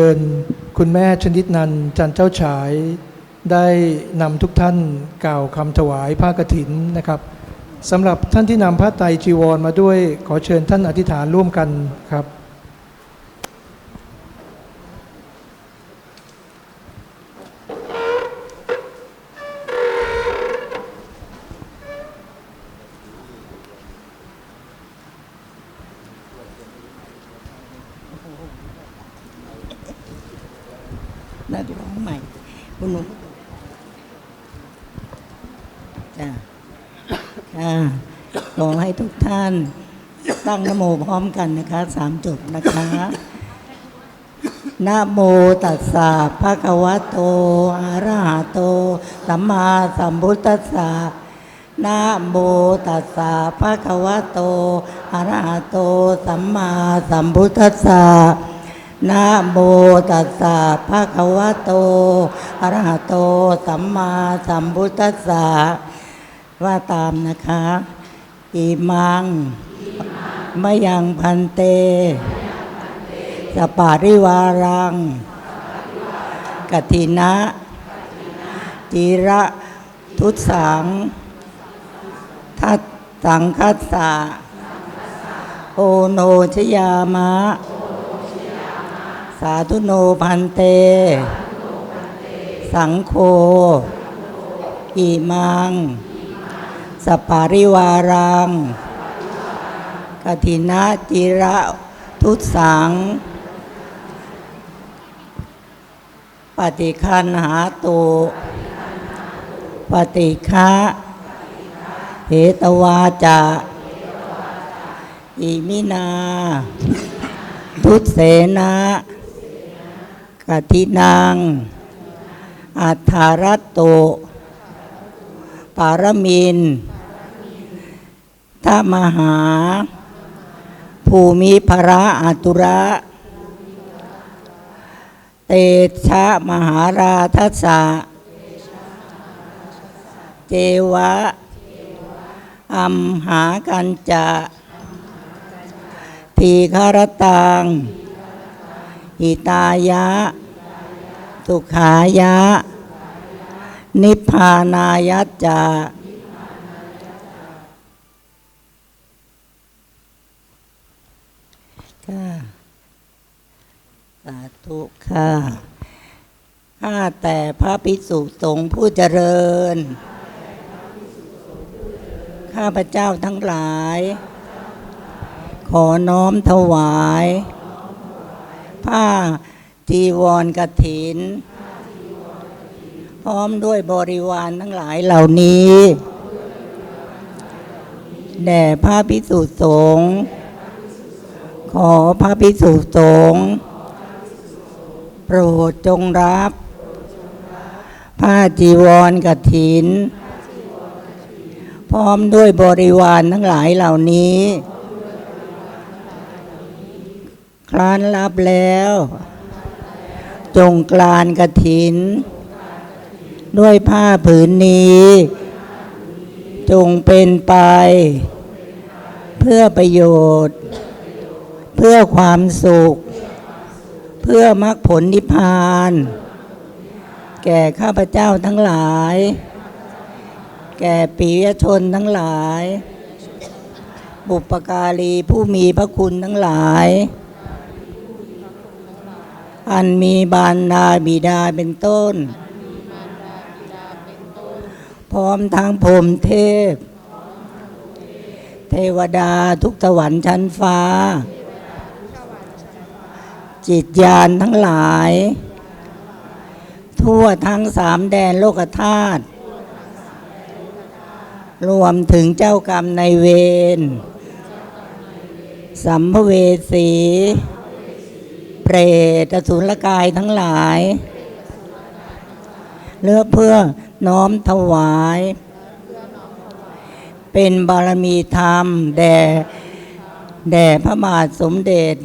เชิญคุณแม่ชนิดนันจันเจ้าฉาย ได้นำทุกท่านกล่าวคำถวายผ้ากฐินนะครับสำหรับท่านที่นำผ้าไตรจีวรมาด้วยขอเชิญท่านอธิษฐานร่วมกันครับ นักร้องใหม่คุณหนุ่ม จ้ะค่ะขอให้ทุกท่าน ตั้งนโมพร้อมกันนะคะสามจบนะคะนะโมตัสสะภะคะวะโตอะระหะโตสัมมาสัมพุทธัสสะนะโมตัสสะภะคะวะโตอะระหะโตสัมมาสัมพุทธัสสะนะโมตัสสะภะคะวะโตอะระหะโตสัมมาสัมพุทธัสสะ ว่าตามนะคะอิมังมะยังพันเตสปาริวารังกถินะจิระทุตสังทัตสังคัสสะโอโนชยามะ สาธุโนพันเต สังโฆอิมัง สปาริวารังกถินะจิระทุตสัง ปฏิคันหาตุปฏิฆะเหตวาจะอิมินา ทุตเสนะกทินางอัฏฐารตโตปารมินทามหา ภูมิภระอัตุระ เตชะมหาราทัสสะเจวะอัมหากันจะทีคารตังหิตายะ สุขายะ นิพพานายัจจะค่ะสา ธุค่ะข้าแต่พระภิกษุสงฆ์ผู้เจริญ ข้าพระเจ้าทั้งหลาย ขอน้อมถวาย ผ้าจีวรกถิน พร้อมด้วยบริวารทั้งหลายเหล่านี้แด่พระพิสุสงฆ์ขอพระพิสุสงฆ์ โปรดจงรับ ผ้าจีวรกถิน พร้อมด้วยบริวารทั้งหลายเหล่านี้ ครานรับแล้ว จงกลานกระถิน ด้วยผ้าผืนนี้ จงเป็นไป เพื่อประโยชน์ เพื่อความสุข พื่อมรรคผลนิพพาน แก่ข้าพเจ้าทั้งหลาย แก่ปียชนทั้งหลาย บุปการีผู้มีพระคุณทั้งหลาย อันมีบารดาบิดาเป็นต้น พร้อมทั้งพรมเทพ เทวดาทุกสวรรค์ชั้นฟ้า จิตญาณทั้งหลาย ทั่วทั้งสามแดนโลกธาตุรวมถึงเจ้ากรรมในเวรสัมภเวสี เปรตสุรกายทั้งหลาย เลือกเพื่อน้อมถวาย เป็นบารมีธรรม แด่แด่พระบาทสมเด็จ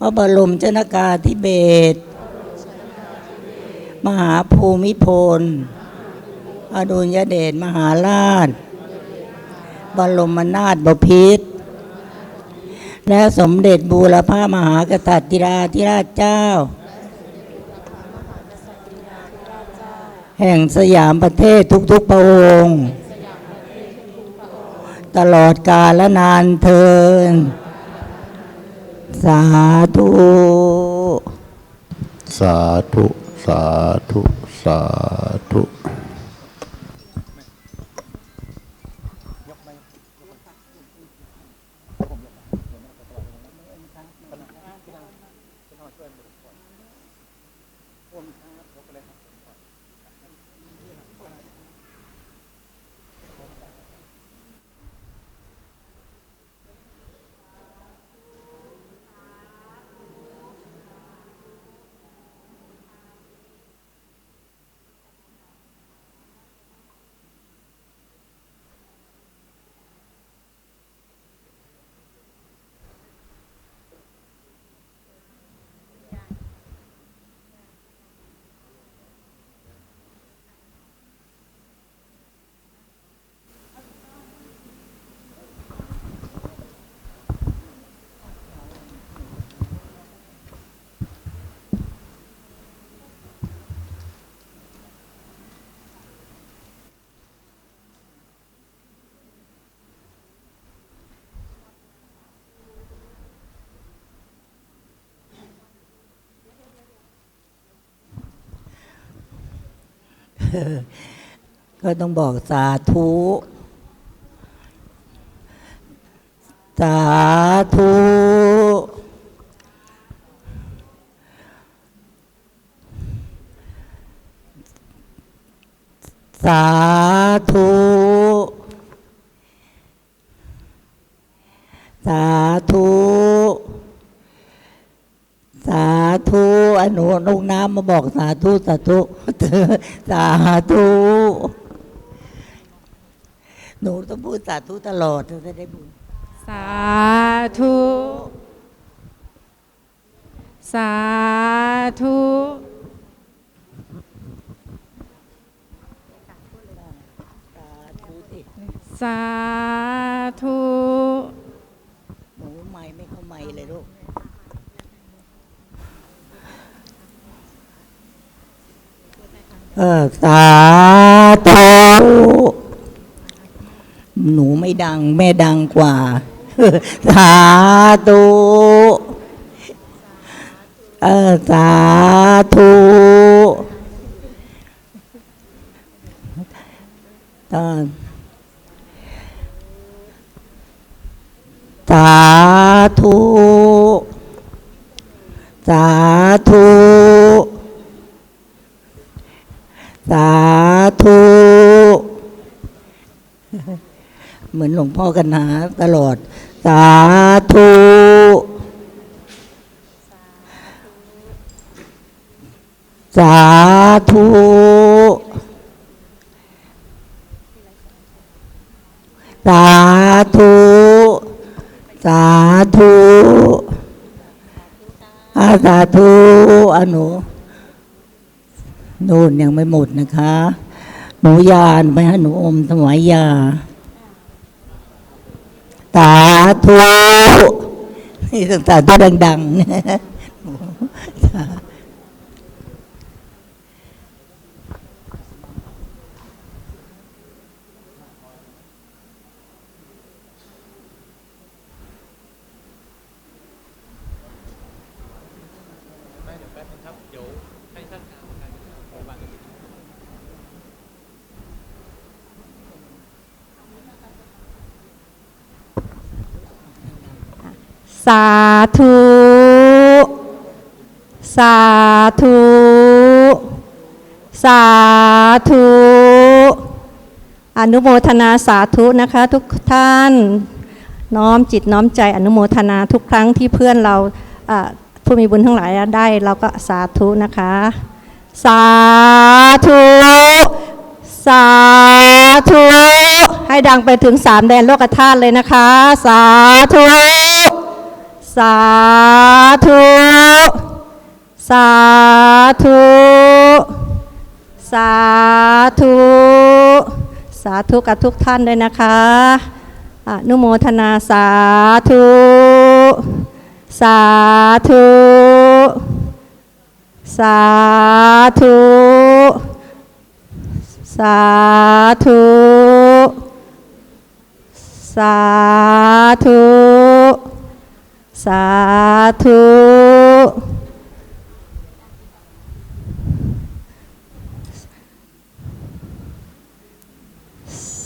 พระบรมชนากาธิเบศรมหาภูมิพล อดุลยเดชมหาราช บรมนาถบพิตร และสมเด็จบูรพามหากษัตริย์ราธิราชเจ้า แห่งสยามประเทศทุกๆพระองค์ ตลอดกาลและนานเทิน สาธุ สาธุ สาธุ สาธุ ก็ต้องบอกสาธุ สาธุ สาธุ สาธุ สา ธุอนุนุกน้ำมาบอกสาธุสาธุสาธุหนูต้องพูดสาธุตลอดถึงจะได้บุญสาธุสาธุสาธุสิ สาธุ หนูไม่ไม่เข้าไม่เลยลูก เออ สาธุหนูไม่ดัง แม่ดังกว่า สาธุเออสาธุตอนสาธุ สาธุ สาธุเหมือนหลวงพ่อกันหาตลอด สาธุสาธุสาธุสาธุอาสาธุอนู นู่นยังไม่หมดนะคะ หนูยานไปให้หนูอมถวายยา ตาทุนี่ต้องตาธุดังๆ สาธุ สาธุ สาธุ อนุโมทนาสาธุนะคะทุกท่าน น้อมจิตน้อมใจอนุโมทนาทุกครั้งที่เพื่อนเราอ่าผู้มีบุญทั้งหลายได้เราก็สาธุนะคะ สาธุ สาธุ ให้ดังไปถึงสามแดนโลกธาตุเลยนะคะ สาธุ สาธุ สาธุ สาธุ สาธุกับทุกท่านด้วยนะคะอนุโมทนาสาธุ สาธุ สาธุ สาธุ สาธุ สาธุ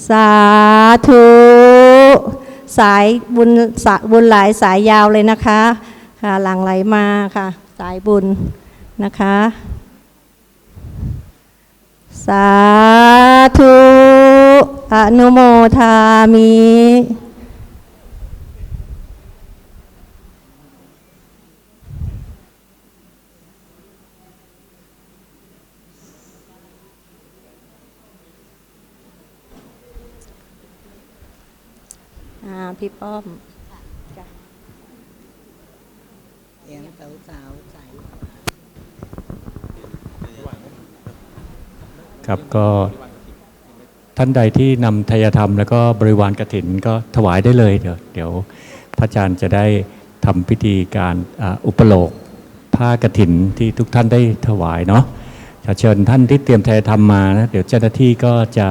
สาธุสายบุญสายบุญหลายสายยาวเลยนะคะค่ะหลังไหลมาค่ะ สายบุญนะคะ สาธุอนุโมทามิ อ่า พี่ป้อมเสียงสาวสาวๆใสครับก็ท่านใดที่นำทายธรรม แล้วก็บริวารกฐินก็ถวายได้เลยเดี๋ยวเดี๋ยวพระอาจารย์จะได้ทำพิธีการอ่าอุปโลกผ้ากฐินที่ทุกท่านได้ถวายเนาะจะเชิญท่านที่เตรียมทายธรรมมานะเดี๋ยวเจ้าหน้าที่ก็จะ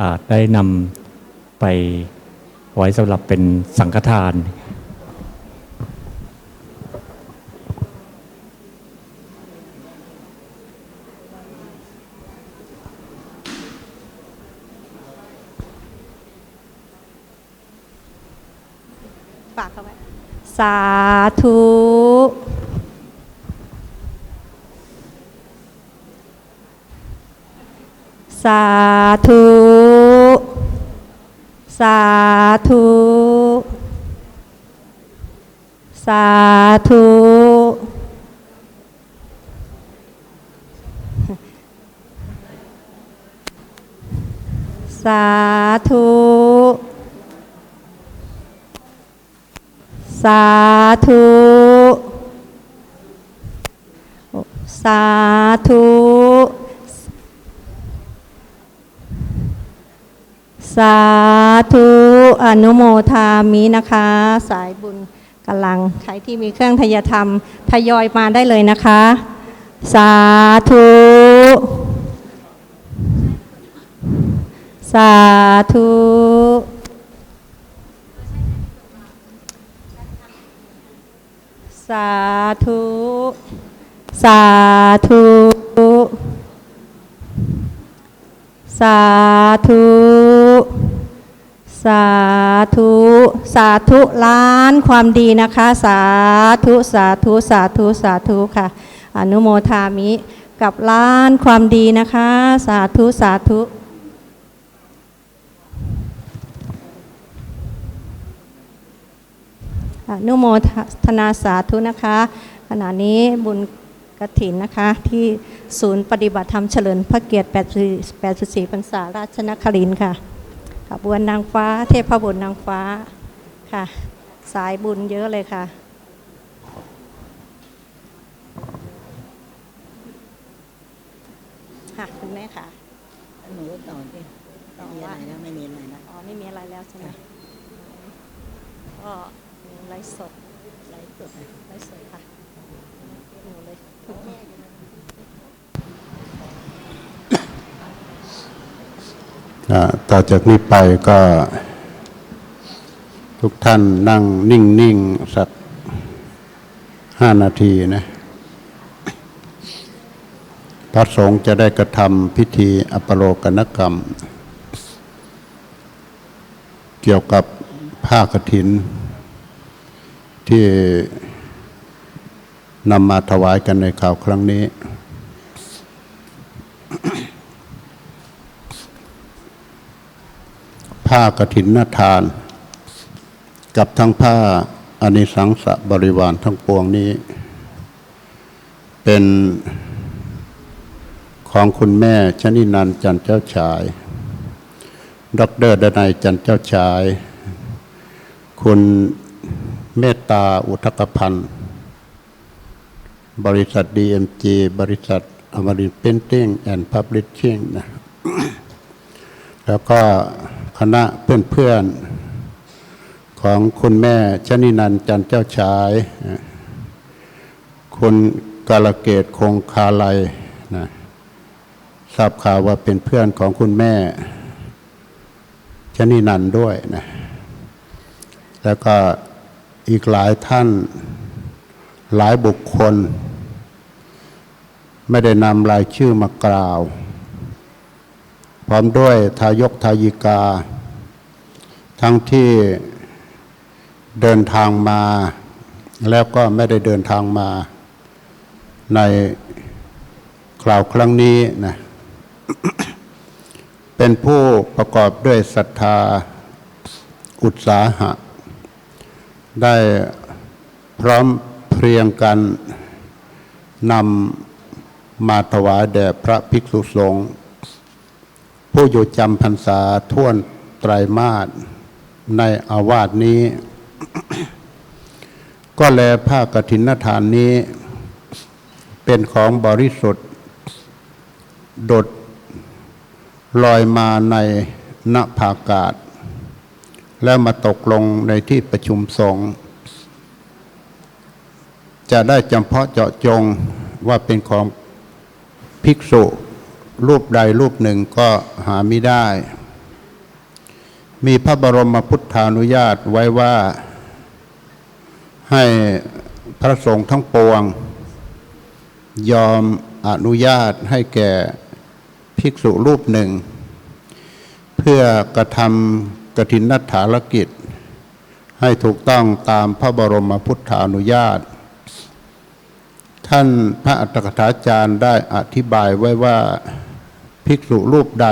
อ่าได้นำไป ไว้สำหรับเป็นสังฆทานฝากเขาไว้สาธุสาธุ สา ธุ สาธุ สาธุ สาธุ สาธุสาธุ อนุโมทามินะคะ สายบุญกำลังใครที่มีเครื่องทยธรรมทยอยมาได้เลยนะคะ สาธุ สาธุสาธุ สาธุ สาธุ สาธุ สาธุล้านความดีนะคะ สาธุ สาธุ สาธุ สาธุค่ะ อนุโมทามิกับล้านความดีนะคะ สาธุ สาธุอนุโมทนาสาธุนะคะ ขณะนี้บุญกฐินนะคะ ที่ศูนย์ปฏิบัติธรรมเฉลิมพระเกียรติ8 84พรรษาราชนครินทร์ค่ะ ขบวนนางฟ้า เทพบุตรนางฟ้าค่ะ สายบุญเยอะเลยค่ะ ค่ะ คุณแม่ค่ะ หนูต่อที่ต่อมีอะไรแล้วไม่มีอะไรนะอ๋อไม่มีอะไรแล้วใช่ไหมก็ไลฟ์สดไลฟ์สดนะไลฟ์สดค่ะหนูเลย อ่า ต่อจากนี้ไปก็ทุกท่านนั่งนิ่ง ๆ สักห้านาทีนะ พระสงฆ์จะได้กระทำพิธีอัปโลกนกรรม เกี่ยวกับผ้ากฐิน ที่นำมาถวายกันในข่าวครั้งนี้ ผ้ากฐินนาทาน กับทั้งผ้าอนิสังสะบริวารทั้งปวงนี้ เป็นของคุณแม่ชนินันจันเจ้าชายดอกเตอรดนัยจันเจ้าชาย คุณเมตตาอุทกพันธ์ บริษัท DMG บริษัทอมรินเพนติ้งแอนด์พับลิชชิ่งนะแล้วก็ คณะเพื่อนของคุณแม่ชนินันจันเจ้าชาย คุณกาลเกตคงคาลัยนะทราบข่าวว่าเป็นเพื่อนของคุณแม่ชนินันด้วยนะแล้วก็อีกหลายท่านหลายบุคคล ไม่ได้นำรายชื่อมากล่าว พร้อมด้วยทายกทายิกา ทั้งที่เดินทางมา แล้วก็ไม่ได้เดินทางมาในคราวครั้งนี้นะเป็นผู้ประกอบด้วยศรัทธาอุตสาหะ ได้พร้อมเพรียงกันนำมาถวายแด่พระภิกษุสงฆ์ ผู้อยู่จำพรรษาท่วนไตรมาสในอาวาสนี้ ก็แลผ้ากฐินทานนี้ เป็นของบริสุทธิ์ ดดลอยมาในณภากาศ แล้วมาตกลงในที่ประชุมสงฆ์จะได้จำเพาะเจาะจงว่าเป็นของภิกษุ รูปใดรูปหนึ่งก็หาไม่ได้ มีพระบรมพุทธานุญาตไว้ว่า ให้พระสงฆ์ทั้งปวง ยอมอนุญาตให้แก่ภิกษุรูปหนึ่ง เพื่อกระทำกฐินนัฐารกิจ ให้ถูกต้องตามพระบรมพุทธานุญาต ท่านพระอัตถกถาจารย์ได้อธิบายไว้ว่า ภิกษุรูปใด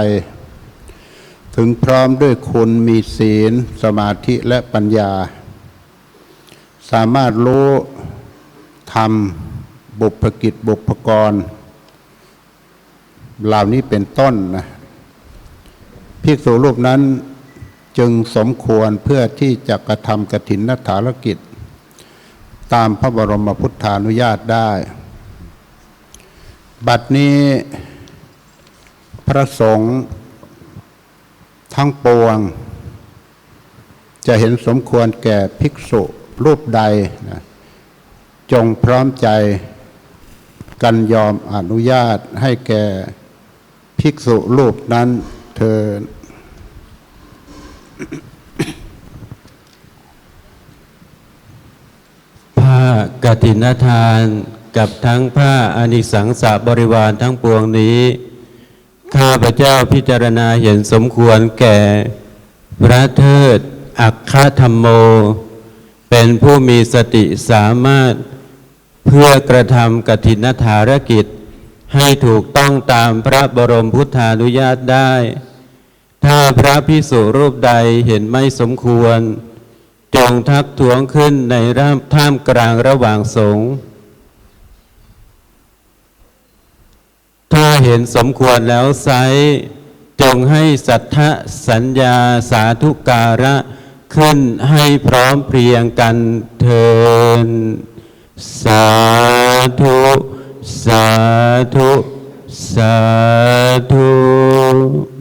ถึงพร้อมด้วยคุณมีศีล สมาธิและปัญญา สามารถรู้ทำบุพกิจบุพกร เหล่านี้เป็นต้นนะภิกษุรูปนั้นจึงสมควรเพื่อที่จะกระทำกฐินนฐารกิจ ตามพระบรมพุทธานุญาตได้ บัดนี้ พระสงฆ์ทั้งปวง จะเห็นสมควรแก่ภิกษุรูปใดนะจงพร้อมใจกันยอมอนุญาตให้แก่ภิกษุรูปนั้นเทินผ้ากฐินทานกับทั้งผ้าอนิสังสาบริวารทั้งปวงนี้ ข้าพเจ้าพิจารณาเห็นสมควรแก่ พระเทิด อัคคธรรมโม เป็นผู้มีสติสามารถเพื่อกระทำกฐินธารกิจ ให้ถูกต้องตามพระบรมพุทธานุญาตได้ ถ้าพระพิสุรูปใดเห็นไม่สมควร จงทักท้วงขึ้นในร่ามท่ามกลางระหว่างสงฆ์ถ้า เห็นสมควรแล้วไซร้จงให้สัทธสัญญาสาธุการะ ขึ้นให้พร้อมเพรียงกันเทินสาธุ สาธุ สาธุ